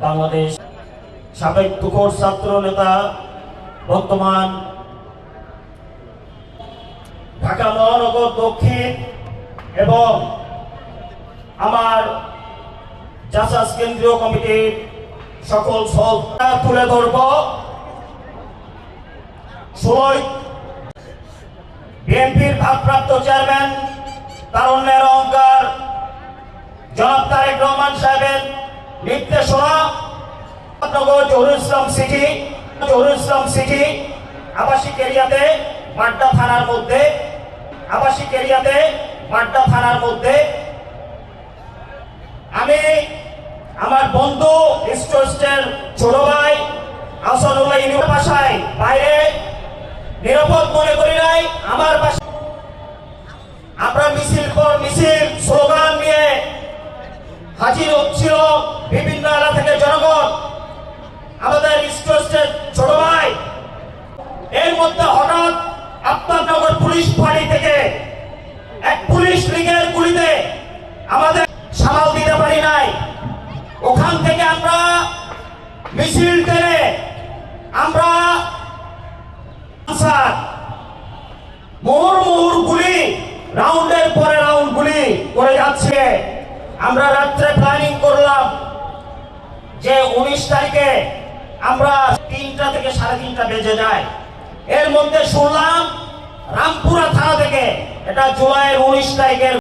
বাংলাদেশ সাবেক তুখোর ছাত্র নেতা বর্তমান ঢাকা মহানগর দক্ষিণ এবং আমার জাসাস কেন্দ্রীয় কমিটির সকল সব তুলে ধরব। বিএনপির ভারপ্রাপ্ত চেয়ারম্যান তারুণ্যের অহংকার জনাব তারেক রহমান সাহেবের নির্দেশনা নগর জহুরুল ইসলাম সিটি জহুরুল ইসলাম সিটি, আবাসিক এরিয়াতে মাড্ডা থানার মধ্যে, আবাসিক এরিয়াতে মাড্ডা থানার মধ্যে। আমি আমার বন্ধু স্টোস্টের ছোট ভাই আসাদুল্লাহ ইউনিভার্সিটির বাসায় বাইরে, নিরাপদ মনে করি নাই, আমার আমরা মিছিল পর মিছিল, স্লোগান নিয়ে হাজির হচ্ছিল বিভিন্ন ওখান থেকে আমরা মিছিল টেনে আমরা মোহর মোহর গুলি রাউন্ডের পরে রাউন্ড গুলি করে যাচ্ছে। আমরা রাত্রে প্ল্যানিং করলাম যে উনিশ তারিখে আমরা তিনটা থেকে সাড়ে তিনটা বেজে যায়। এর মধ্যে শুনলাম রামপুরা থানা থেকে এটা জুলাইয়ের উনিশ তারিখের